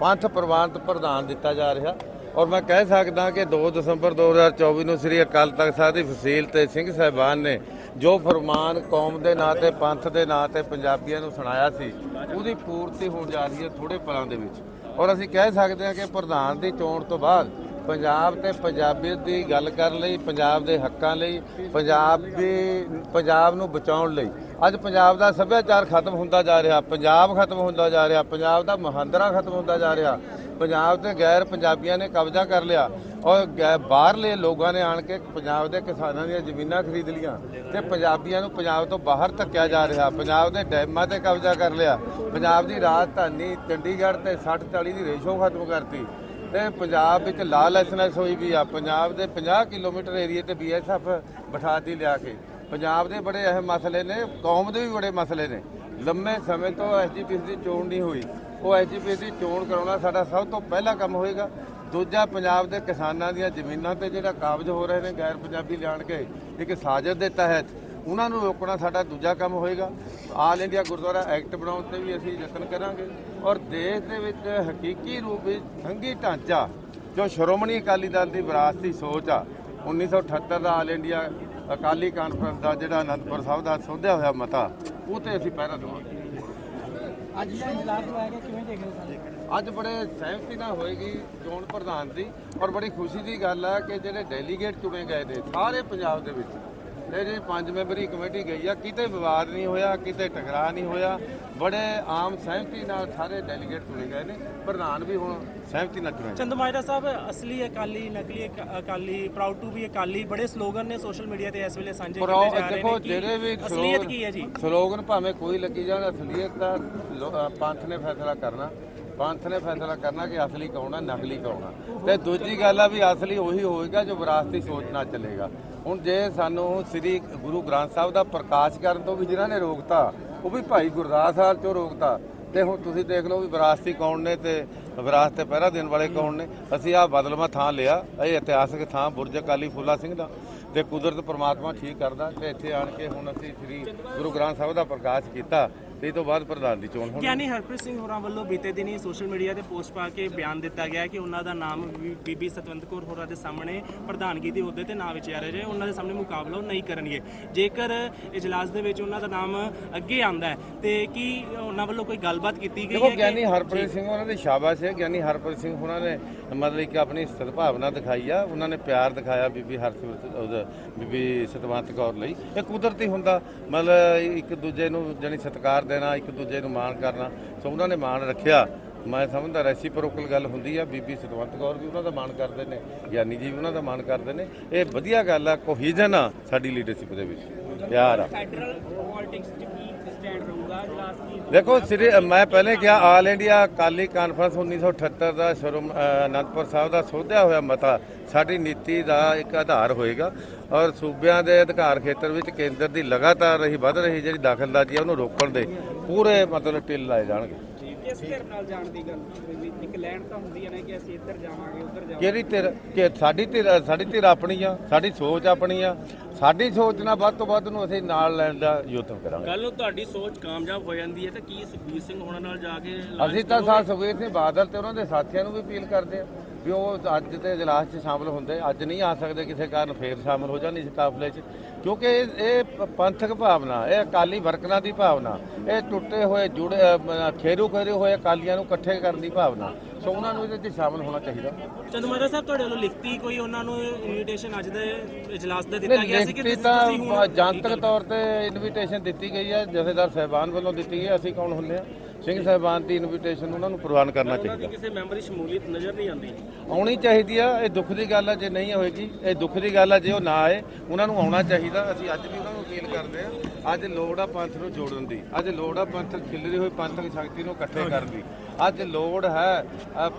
ਪੰਥ ਪ੍ਰਵਾਨਤ ਪ੍ਰਧਾਨ ਦਿੱਤਾ ਜਾ ਰਿਹਾ। ਔਰ ਮੈਂ ਕਹਿ ਸਕਦਾ ਕਿ 2 ਦਸੰਬਰ 2024 ਨੂੰ ਸ੍ਰੀ ਅਕਾਲ ਤਖਤ ਸਾਹਿਬ ਦੀ ਫਸੀਲ ਤੇ ਸਿੰਘ ਸਾਹਿਬਾਨ ਨੇ ਜੋ ਫਰਮਾਨ ਕੌਮ ਦੇ ਨਾਂ ਤੇ, ਪੰਥ ਦੇ ਨਾਂ ਤੇ ਪੰਜਾਬੀਆਂ ਨੂੰ ਸੁਣਾਇਆ ਸੀ, ਉਹਦੀ ਪੂਰਤੀ ਹੋਣ ਜਾ ਰਹੀ ਹੈ ਥੋੜੇ ਪਲਾਂ ਦੇ ਵਿੱਚ। ਔਰ ਅਸੀਂ ਕਹਿ ਸਕਦੇ ਹਾਂ ਕਿ ਪ੍ਰਧਾਨ ਦੀ ਚੋਣ ਤੋਂ ਬਾਅਦ ਪੰਜਾਬ ਤੇ ਪੰਜਾਬੀਅਤ ਦੀ ਗੱਲ ਕਰਨ ਲਈ, ਪੰਜਾਬ ਦੇ ਹੱਕਾਂ ਲਈ, ਪੰਜਾਬ ਦੀ, ਪੰਜਾਬ ਨੂੰ ਬਚਾਉਣ ਲਈ। ਅੱਜ ਪੰਜਾਬ ਦਾ ਸੱਭਿਆਚਾਰ ਖਤਮ ਹੁੰਦਾ ਜਾ ਰਿਹਾ, ਪੰਜਾਬ ਖਤਮ ਹੁੰਦਾ ਜਾ ਰਿਹਾ, ਪੰਜਾਬ ਦਾ ਮਹਾਂਦਰਾ ਖਤਮ ਹੁੰਦਾ ਜਾ ਰਿਹਾ। ਪੰਜਾਬ ਤੇ ਗੈਰ ਪੰਜਾਬੀਆਂ ਨੇ ਕਬਜ਼ਾ ਕਰ ਲਿਆ ਔਰ ਗੈ- ਬਾਹਰਲੇ ਲੋਕਾਂ ਨੇ ਆਣ ਕੇ ਪੰਜਾਬ ਦੇ ਕਿਸਾਨਾਂ ਦੀਆਂ ਜ਼ਮੀਨਾਂ ਖਰੀਦ ਲੀਆਂ ਤੇ ਪੰਜਾਬੀਆਂ ਨੂੰ ਪੰਜਾਬ ਤੋਂ ਬਾਹਰ ਧੱਕਿਆ ਜਾ ਰਿਹਾ। ਪੰਜਾਬ ਦੇ ਡੈਮਾਂ ਤੇ ਕਬਜ਼ਾ ਕਰ ਲਿਆ। ਪੰਜਾਬ ਦੀ ਰਾਜਧਾਨੀ ਚੰਡੀਗੜ੍ਹ ਤੇ 60 40 ਦੀ ਰੇਸ਼ੋ ਖਤਮ ਕਰਤੀ। ਤੇ ਪੰਜਾਬ ਵਿੱਚ ਲਾ ਲਾਲੈਸਨੈਸ ਹੋਈ ਵੀ ਆ। ਪੰਜਾਬ ਦੇ 50 ਕਿਲੋਮੀਟਰ ਏਰੀਏ ਤੇ ਬੀਐਸਐਫ ਬਿਠਾਤੀ ਲਿਆ ਕੇ। ਪੰਜਾਬ ਦੇ ਬੜੇ ਅਹਿਮ ਮਸਲੇ ਨੇ, ਕੌਮ ਦੇ ਵੀ ਬੜੇ ਮਸਲੇ ਨੇ। ਲੰਮੇ ਸਮੇਂ ਤੋਂ ਐਸਜੀਪੀਸੀ ਦੀ ਚੋਣ ਨਹੀਂ ਹੋਈ। ਉਹ ਐਸਜੀਪੀਸੀ ਦੀ ਚੋਣ ਕਰਾਉਣਾ ਸਾਡਾ ਸਭ ਤੋਂ ਪਹਿਲਾ ਕੰਮ ਹੋਏਗਾ। ਦੂਜਾ, ਪੰਜਾਬ ਦੇ ਕਿਸਾਨਾਂ ਦੀਆਂ ਜ਼ਮੀਨਾਂ ਤੇ ਜਿਹੜਾ ਕਾਬਜ਼ ਹੋ ਰਹੇ ਨੇ ਗੈਰ ਪੰਜਾਬੀ ਲਿਆਣ ਕੇ ਇੱਕ ਸਾਜ਼ਿਸ਼ ਦੇ ਤਹਿਤ, ਉਹਨਾਂ ਨੂੰ ਰੋਕਣਾ ਸਾਡਾ ਦੂਜਾ ਕੰਮ ਹੋਏਗਾ। ਆਲ ਇੰਡੀਆ ਗੁਰਦੁਆਰਾ ਐਕਟ ਬਣਾਉਣ ਤੇ ਵੀ ਅਸੀਂ ਯਤਨ ਕਰਾਂਗੇ। ਔਰ ਦੇਸ਼ ਦੇ ਵਿੱਚ ਹਕੀਕੀ ਰੂਪ ਵਿੱਚ ਸੰਘੀ ਢਾਂਚਾ ਜੋ ਸ਼੍ਰੋਮਣੀ ਅਕਾਲੀ ਦਲ ਦੀ ਵਿਰਾਸਤੀ ਸੋਚ ਆ 1978 ਦਾ ਆਲ ਇੰਡੀਆ ਅਕਾਲੀ ਕਾਨਫਰੰਸ ਦਾ ਜਿਹੜਾ ਅਨੰਦਪੁਰ ਸਾਹਿਬ ਦਾ ਸੋਧਿਆ ਹੋਇਆ ਮਤਾ ਉਹ ਤੇ ਅਸੀਂ ਪਹਿਰਾ ਦੇਵਾਂਗੇ ਅੱਜ ਜਿਹੜਾ ਇਜਲਾਸ ਹੋਇਆ ਹੈਗਾ ਕਿਵੇਂ ਦੇਖ ਰਹੇ ਹੋ ਸਾਰੇ? ਅੱਜ ਬੜੇ ਸਹਿਮਤੀ ਨਾਲ ਹੋਏਗੀ ਚੋਣ ਪ੍ਰਧਾਨ ਦੀ ਔਰ ਬੜੀ ਖੁਸ਼ੀ ਦੀ ਗੱਲ ਹੈ ਕਿ ਜਿਹੜੇ ਡੈਲੀਗੇਟ ਚੁਣੇ ਗਏ ਨੇ ਸਾਰੇ ਪੰਜਾਬ ਦੇ ਵਿੱਚ ਇਹ ਜਿਹੜੀ ਪੰਜ ਮੈਂਬਰੀ ਕਮੇਟੀ ਗਈ ਆ ਕਿਤੇ ਵਿਵਾਦ ਨਹੀਂ ਹੋਇਆ ਕਿਤੇ ਟਕਰਾਅ ਨਹੀਂ ਹੋਇਆ। ਬੜੇ ਆਮ ਸਹਿਮਤੀ ਨਾਲ ਸਾਰੇ ਡੈਲੀਗੇਟ ਚੁਣੇ ਗਏ ਨੇ ਪ੍ਰਧਾਨ ਵੀ ਹੁਣ ਸਹਿਮਤੀ ਨਾਲ ਚੁਣੇ ਗਏ। ਚੰਦਮਾਇਰਾ ਸਾਹਿਬ ਅਸਲੀ ਅਕਾਲੀ ਨਕਲੀ ਅਕ- Akali proud to be Akali ਬੜੇ ਸਲੋਗਨ ਨੇ ਸੋਸ਼ਲ ਮੀਡੀਆ ਤੇ ਇਸ ਵੇਲੇ ਸਾਂਝੇ ਕੀਤੇ ਜਾ ਰਹੇ ਦੇਖੋ ਨੇ ਜਿਹੜੇ ਵੀ ਅਸਲੀਅਤ ਕੀ ਹੈ ਜੀ? ਸਲੋਗਨ ਭਾਵੇਂ ਕੋਈ ਲੱਗੀ ਜਾਣ ਅਸਲੀਅਤ ਦਾ ਪੰਥ ਨੇ ਫੈਸਲਾ ਕਰਨਾ। ਪੰਥ ਨੇ ਫੈਸਲਾ ਕਰਨਾ ਕਿ ਅਸਲੀ ਕੌਣ ਹੈ ਨਕਲੀ ਕੌਣ ਹੈ ਤੇ ਦੂਜੀ ਗੱਲ ਆ ਵੀ ਅਸਲੀ ਉਹੀ ਹੋਏਗਾ ਜੋ ਵਿਰਾਸਤੀ ਸੋਚ ਨਾਲ ਚੱਲੇਗਾ। ਹੁਣ ਜੇ ਸਾਨੂੰ ਸ੍ਰੀ ਗੁਰੂ ਗ੍ਰੰਥ ਸਾਹਿਬ ਦਾ ਪ੍ਰਕਾਸ਼ ਕਰਨ ਤੋਂ ਵੀ ਜਿਨ੍ਹਾਂ ਨੇ ਰੋਕਤਾ, ਉਹ ਵੀ ਭਾਈ ਗੁਰਦਾਸ ਸਾਹਿਬ ਚੋਂ ਰੋਕਤਾ। ਤੇ ਹੁਣ ਤੁਸੀਂ ਦੇਖ ਲਓ ਵੀ ਵਿਰਾਸਤੀ ਕੌਣ ਨੇ ਤੇ ਵਿਰਾਸਤ ਤੇ ਪਹਿਰਾ ਦੇਣ ਵਾਲੇ ਕੌਣ ਨੇ। ਅਸੀਂ ਆ ਬਦਲਮਾ ਥਾਂ ਲਿਆ, ਇਹ ਇਤਿਹਾਸਕ ਥਾਂ ਬੁਰਜ ਅਕਾਲੀ ਫੂਲਾ ਸਿੰਘ ਦਾ। ਤੇ ਕੁਦਰਤ ਪ੍ਰਮਾਤਮਾ ਠੀਕ ਕਰਦਾ ਤੇ ਇੱਥੇ ਆਣ ਕੇ ਹੁਣ ਅਸੀਂ ਸ੍ਰੀ ਗੁਰੂ ਗ੍ਰੰਥ ਸਾਹਿਬ ਦਾ ਪ੍ਰਕਾਸ਼ ਕੀਤਾ। ਤੇ ਇਹ ਤੋਂ ਬਾਅਦ ਪ੍ਰਧਾਨ ਦੀ ਚੋਣ ਹੋਣੀ। ਗਿਆਨੀ ਹਰਪ੍ਰੀਤ ਸਿੰਘ ਹੋਰਾਂ ਵੱਲੋਂ ਬੀਤੇ ਦਿਨੀ ਸੋਸ਼ਲ ਮੀਡੀਆ ਤੇ ਪੋਸਟ ਪਾ ਕੇ ਬਿਆਨ ਦਿੱਤਾ ਗਿਆ ਕਿ ਉਹਨਾਂ ਦਾ ਨਾਮ ਬੀਬੀ ਸਤਵੰਤ ਕੌਰ ਹੋਰਾਂ ਦੇ ਸਾਹਮਣੇ ਪ੍ਰਧਾਨਗੀ ਦੇ ਅਹੁਦੇ ਤੇ ਨਾ ਵਿਚਾਰਿਆ ਜਾਏ ਉਹਨਾਂ ਦੇ ਸਾਹਮਣੇ ਮੁਕਾਬਲਾ ਨਹੀਂ ਕਰਨਗੇ। ਜੇਕਰ ਇਜਲਾਸ ਦੇ ਵਿੱਚ ਉਹਨਾਂ ਦਾ ਨਾਮ ਅੱਗੇ ਆਂਦਾ ਹੈ ਤੇ ਕੀ ਉਹਨਾਂ ਵੱਲੋਂ ਕੋਈ ਗੱਲਬਾਤ ਕੀਤੀ ਗਈ ਹੈ ਗਿਆਨੀ ਹਰਪ੍ਰੀਤ ਸਿੰਘ ਉਹਨਾਂ ਦੀ ਸ਼ਾਬਾਸ਼ ਹੈ। ਗਿਆਨੀ ਹਰਪ੍ਰੀਤ ਸਿੰਘ ਉਹਨਾਂ ਨੇ ਮਤਲਬ ਕਿ ਆਪਣੀ ਸਦਭਾਵਨਾ ਦਿਖਾਈ ਆ। ਉਹਨਾਂ ਨੇ ਪਿਆਰ ਦਿਖਾਇਆ ਬੀਬੀ ਹਰਸਿਮਰਤ ਬੀਬੀ ਸਤਵੰਤ ਕੌਰ ਲਈ। ਇਹ ਕੁਦਰਤੀ ਹੁੰਦਾ। ਮਤਲਬ ਇੱਕ ਦੂਜੇ ਨੂੰ ਜਾਨੀ ਸਤਿਕਾਰ ਦੇਣਾ ਇੱਕ ਦੂਜੇ ਨੂੰ ਮਾਣ ਕਰਨਾ। ਸੋ ਉਹਨਾਂ ਨੇ ਮਾਣ ਰੱਖਿਆ। ਮੈਂ ਸਮਝਦਾ ਰੈਸੀਪਰੋਕਲ ਗੱਲ ਹੁੰਦੀ ਆ। ਬੀਬੀ ਸਤਵੰਤ ਕੌਰ ਵੀ ਉਹਨਾਂ ਦਾ ਮਾਣ ਕਰਦੇ ਨੇ, ਗਿਆਨੀ ਜੀ ਵੀ ਉਹਨਾਂ ਦਾ ਮਾਣ ਕਰਦੇ ਨੇ। ਇਹ ਵਧੀਆ ਗੱਲ ਆ ਕੋਹੀਜਨ ਆ ਸਾਡੀ ਲੀਡਰਸ਼ਿਪ ਦੇ ਵਿੱਚ। ਪਿਆਰ ਆ। ਫੈਡਰਲ ਪੋਲਿਟਿਕਸ 'ਚ ਕੀ ਸਟੈਂਡ ਰਹੂਗਾ? ਦੇਖੋ ਸ੍ਰੀ ਮੈਂ ਪਹਿਲੇ ਕਿਹਾ ਆਲ ਇੰਡੀਆ ਅਕਾਲੀ ਕਾਨਫਰੰਸ 1978 ਦਾ ਸ਼ਰਮ ਅਨੰਦਪੁਰ ਸਾਹਿਬ ਦਾ ਸੋਧਿਆ ਹੋਇਆ ਮਤਾ ਸਾਡੀ ਨੀਤੀ ਦਾ ਇੱਕ ਆਧਾਰ ਹੋਏਗਾ ਔਰ ਸੂਬਿਆਂ ਦੇ ਅਧਿਕਾਰ ਖੇਤਰ ਵਿੱਚ ਕੇਂਦਰ ਦੀ ਲਗਾਤਾਰ ਰਹੀ ਵੱਧ ਰਹੀ ਜਿਹੜੀ ਦਖਲਅੰਦਾਜ਼ੀ ਹੈ ਉਹਨੂੰ ਰੋਕਣ ਦੇ ਪੂਰੇ ਮਤਲਬ ਟਿੱਲ ਲਾਏ ਜਾਣਗੇ। ਕਿਸ ਧਿਰ ਨਾਲ ਜਾਣ ਦੀ ਗੱਲ ਇੱਕ ਲੈਣ ਤਾਂ ਹੁੰਦੀ ਹੈ ਨਾ ਕਿ ਅਸੀਂ ਇੱਧਰ ਜਾਵਾਂਗੇ ਉੱਧਰ ਜਾਵਾਂਗੇ। ਕਿਹੜੀ ਧਿਰ ਕਿ ਸਾਡੀ ਧਿਰ ਸਾਡੀ ਧਿਰ ਆਪਣੀ ਆ ਸਾਡੀ ਸੋਚ ਆਪਣੀ ਆ ਸਾਡੀ ਸੋਚ ਨਾਲ ਵੱਧ ਤੋਂ ਵੱਧ ਨੂੰ ਅਸੀਂ ਨਾਲ ਲੈਣ ਦਾ ਯਤਨ ਕਰਾਂਗੇ। ਕੱਲ ਨੂੰ ਤੁਹਾਡੀ ਸੋਚ ਕਾਮਯਾਬ ਹੋ ਜਾਂਦੀ ਹੈ ਤਾਂ ਕੀ ਸੁਖਬੀਰ ਸਿੰਘ ਹੋਣਾ ਨਾਲ ਜਾ ਕੇ ਅਸੀਂ ਤਾਂ ਸਾਹ ਸੁਖਬੀਰ ਸਿੰਘ ਬਾਦਲ ਤੇ ਉਹਨਾਂ ਦੇ ਸਾਥੀਆਂ ਨੂੰ ਵੀ ਅਪੀਲ ਕਰਦੇ ਆ ਵੀ ਉਹ ਅੱਜ ਦੇ ਇਜਲਾਸ 'ਚ ਸ਼ਾਮਲ ਹੁੰਦੇ ਅੱਜ ਨਹੀਂ ਆ ਸਕਦੇ ਕਿਸੇ ਕਾਰਨ ਫੇਰ ਸ਼ਾਮਲ ਹੋ ਜਾਣ ਇਸ ਕਾਫਲੇ 'ਚ। ਕਿਉਂਕਿ ਇਹ ਪੰਥਕ ਭਾਵਨਾ ਇਹ ਅਕਾਲੀ ਵਰਕਰਾਂ ਦੀ ਭਾਵਨਾ ਇਹ ਟੁੱਟੇ ਹੋਏ ਜੁੜੇ ਖੇਰੂ ਖੇਰੂ ਹੋਏ ਅਕਾਲੀਆਂ ਨੂੰ ਇਕੱਠੇ ਕਰਨ ਦੀ ਭਾਵਨਾ। ਸੋ ਉਹਨਾਂ ਨੂੰ ਇਹਦੇ 'ਚ ਸ਼ਾਮਲ ਹੋਣਾ ਚਾਹੀਦਾ। ਚੰਦਮਾਰਾ ਸਾਹਿਬ ਤੁਹਾਡੇ ਵੱਲੋਂ ਲਿਖਤੀ ਕੋਈ ਉਹਨਾਂ ਨੂੰ ਇਨਵੀਟੇਸ਼ਨ ਅੱਜ ਦੇ ਇਜਲਾਸ ਦਾ ਦਿੱਤਾ ਗਿਆ ਸੀ ਕਿ ਤੁਸੀਂ ਹੁਣ ਜਨਤਕ ਤੌਰ ਤੇ ਇਨਵੀਟੇਸ਼ਨ ਦਿੱਤੀ ਗਈ ਹੈ ਜਥੇਦਾਰ ਸਹਿਬਾਨ ਵੱਲੋਂ ਦਿੱਤੀ ਗਈ ਅਸੀਂ ਕੌਣ ਹੁੰਦੇ ਆ ਸਿੰਘ ਸਹਿਬਾਨ ਦੀ ਇਨਵੀਟੇਸ਼ਨ ਉਹਨਾਂ ਨੂੰ ਪ੍ਰਵਾਨ ਕਰਨਾ ਚਾਹੀਦਾ। ਕਿਸੇ ਮੈਂਬਰ ਦੀ ਸ਼ਮੂਲੀਅਤ ਨਜ਼ਰ ਨਹੀਂ ਆਉਂਦੀ। ਆਉਣੀ ਚਾਹੀਦੀ ਆ ਇਹ ਦੁੱਖ ਦੀ ਗੱਲ ਆ ਜੇ ਨਹੀਂ ਹੋਏਗੀ ਇਹ ਦੁੱਖ ਦੀ ਗੱਲ ਆ ਜੇ ਉਹ ਨਾ ਆਏ ਉਹਨਾਂ ਨੂੰ ਆਉਣਾ ਚਾਹੀਦਾ। ਅਸੀਂ ਅੱਜ ਵੀ ਉਹਨਾਂ ਨੂੰ ਅਪੀਲ ਕਰਦੇ ਆ ਅੱਜ ਲੋੜ ਆ ਪੰਥ ਨੂੰ ਜੋੜਨ ਦੀ ਅੱਜ ਲੋੜ ਆ ਪੰਥ ਖਿਲਰੀ ਹੋਈ ਪੰਥਕ ਸ਼ਕਤੀ ਨੂੰ ਇਕੱਠੇ ਕਰਨ ਦੀ। ਅੱਜ ਲੋੜ ਹੈ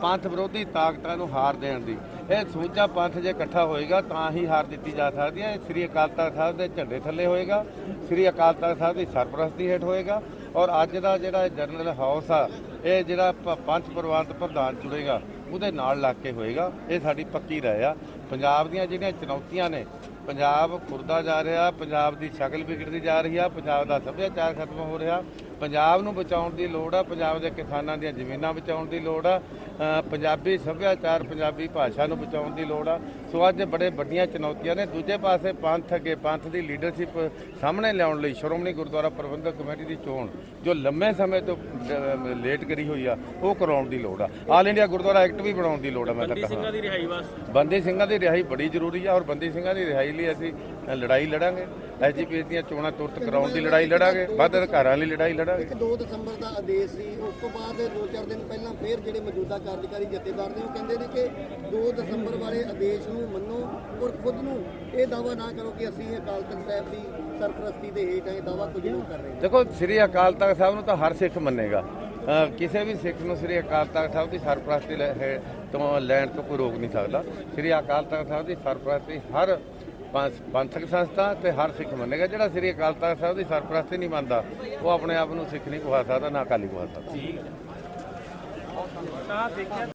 ਪੰਥ ਵਿਰੋਧੀ ਤਾਕਤਾਂ ਨੂੰ ਹਾਰ ਦੇਣ ਦੀ। ਇਹ ਸੂਝਾ ਪੰਥ ਜੇ ਇਕੱਠਾ ਹੋਏਗਾ ਤਾਂ ਹੀ ਹਾਰ ਦਿੱਤੀ ਜਾ ਸਕਦੀ ਹੈ ਸ੍ਰੀ ਅਕਾਲ ਤਖਤ ਸਾਹਿਬ ਦੇ ਝੰਡੇ ਥੱਲੇ ਹੋਏਗਾ ਸ੍ਰੀ ਅਕਾਲ ਤਖਤ ਸਾਹਿਬ ਦੀ ਸਰਪ੍ਰਸਤੀ ਹੇਠ ਹੋਏਗਾ। ਔਰ ਅੱਜ ਦਾ ਜਿਹੜਾ ਜਨਰਲ ਹਾਊਸ ਆ, ਇਹ ਜਿਹੜਾ ਪ- ਪੰਥ ਪ੍ਰਵਾਨਤ ਪ੍ਰਧਾਨ ਚੁਣੇਗਾ, ਉਹਦੇ ਨਾਲ ਲੱਗ ਕੇ ਹੋਏਗਾ। ਇਹ ਸਾਡੀ ਪੱਕੀ ਰਾਏ ਆ। ਪੰਜਾਬ ਦੀਆਂ ਜਿਹੜੀਆਂ ਚੁਣੌਤੀਆਂ ਨੇ, ਪੰਜਾਬ ਖੁਰਦਾ ਜਾ ਰਿਹਾ, ਪੰਜਾਬ ਦੀ ਸ਼ਕਲ ਵਿਗੜਦੀ ਜਾ ਰਹੀ ਆ, ਪੰਜਾਬ ਦਾ ਸੱਭਿਆਚਾਰ ਖਤਮ ਹੋ ਰਿਹਾ ਪੰਜਾਬ ਨੂੰ ਬਚਾਉਣ ਦੀ ਲੋੜ ਆ ਪੰਜਾਬ ਦੇ ਕਿਸਾਨਾਂ ਦੀਆਂ ਜ਼ਮੀਨਾਂ ਬਚਾਉਣ ਦੀ ਲੋੜ ਆ ਪੰਜਾਬੀ ਸੱਭਿਆਚਾਰ ਪੰਜਾਬੀ ਭਾਸ਼ਾ ਨੂੰ ਬਚਾਉਣ ਦੀ ਲੋੜ ਆ। ਸੋ ਅੱਜ ਬੜੇ ਵੱਡੀਆਂ ਚੁਣੌਤੀਆਂ ਨੇ। ਦੂਜੇ ਪਾਸੇ ਪੰਥ ਅੱਗੇ ਪੰਥ ਦੀ ਲੀਡਰਸ਼ਿਪ ਸਾਹਮਣੇ ਲਿਆਉਣ ਲਈ ਸ਼੍ਰੋਮਣੀ ਗੁਰਦੁਆਰਾ ਪ੍ਰਬੰਧਕ ਕਮੇਟੀ ਦੀ ਚੋਣ ਜੋ ਲੰਮੇ ਸਮੇਂ ਤੋਂ ਲੇਟ ਕਰੀ ਹੋਈ ਆ ਉਹ ਕਰਾਉਣ ਦੀ ਲੋੜ ਆ। ਆਲ ਇੰਡੀਆ ਗੁਰਦੁਆਰਾ ਐਕਟ ਵੀ ਬਣਾਉਣ ਦੀ ਲੋੜ ਆ ਮੈਂ ਤਾਂ ਬੰਦੀ ਸਿੰਘਾਂ ਦੀ ਰਿਹਾਈ ਵਾਸਤੇ। ਬੰਦੀ ਸਿੰਘਾਂ ਦੀ ਰਿਹਾਈ ਬੜੀ ਜ਼ਰੂਰੀ ਆ ਔਰ ਬੰਦੀ ਸਿੰਘਾਂ ਦੀ ਰਿਹਾਈ ਲਈ ਅਸੀਂ ਲੜਾਈ ਲੜਾਂਗੇ। ਐਜੀਪੀਐਸ ਦੀਆਂ ਚੋਣਾਂ ਤੁਰਤ ਕਰਾਉਣ ਦੀ ਲੜਾਈ ਲੜਾਂਗੇ ਵੱਧ ਅਧਿਕਾਰਾਂ ਲਈ ਲੜਾਈ ਲੜਾਂਗੇ। ਇੱਕ 2 ਦਸੰਬਰ ਦਾ ਆਦੇਸ਼ ਸੀ ਉਸ ਤੋਂ ਬਾਅਦ 2-4 ਦਿਨ ਪਹਿਲਾਂ ਫਿਰ ਜਿਹੜੇ ਮੌਜੂਦਾ ਕਾਰਜਕਾਰੀ ਜਥੇਦਾਰ ਨੇ ਉਹ ਕਹਿੰਦੇ ਨੇ ਕਿ 2 ਦਸੰਬਰ ਵਾਲੇ ਆਦੇਸ਼ ਨੂੰ ਮੰਨੋ ਔਰ ਖੁਦ ਨੂੰ ਇਹ ਦਾਵਾ ਨਾ ਕਰੋ ਕਿ ਅਸੀਂ ਅਕਾਲ ਤਖਤ ਸਾਹਿਬ ਦੀ ਸਰਪ੍ਰਸਤੀ ਦੇ ਹੇਠ ਇਹ ਦਾਵਾ ਕੁਝ ਲੋਕ ਕਰ ਰਹੇ। ਦੇਖੋ ਸ੍ਰੀ ਅਕਾਲ ਤਖਤ ਸਾਹਿਬ ਨੂੰ ਤਾਂ ਹਰ ਸਿੱਖ ਮੰਨੇਗਾ। ਕਿਸੇ ਵੀ ਸਿੱਖ ਨੂੰ ਸ੍ਰੀ ਅਕਾਲ ਤਖਤ ਸਾਹਿਬ ਦੀ ਸਰਪ੍ਰਸਤੀ ਤੋਂ ਲੈਣ ਤੋਂ ਕੋਈ ਰੋਕ ਨਹੀਂ ਸਕਦਾ। ਸ੍ਰੀ ਅਕਾਲ ਤਖਤ ਸਾਹਿਬ ਦੀ ਸਰਪ੍ਰਸਤੀ ਹਰ ਪੰਥਕ ਸੰਸਥਾ ਤੇ ਹਰ ਸਿੱਖ ਮੰਨੇਗਾ। ਜਿਹੜਾ ਸ੍ਰੀ ਅਕਾਲ ਤਖਤ ਸਾਹਿਬ ਦੀ ਸਰਪ੍ਰਸਤੀ ਨਹੀਂ ਮੰਨਦਾ, ਉਹ ਆਪਣੇ ਆਪ ਨੂੰ ਸਿੱਖ ਨਹੀਂ ਕਹਾ ਸਕਦਾ, ਨਾ ਅਕਾਲੀ ਕਹਾ ਸਕਦਾ। ਤਾਂ ਦੇਖਿਆ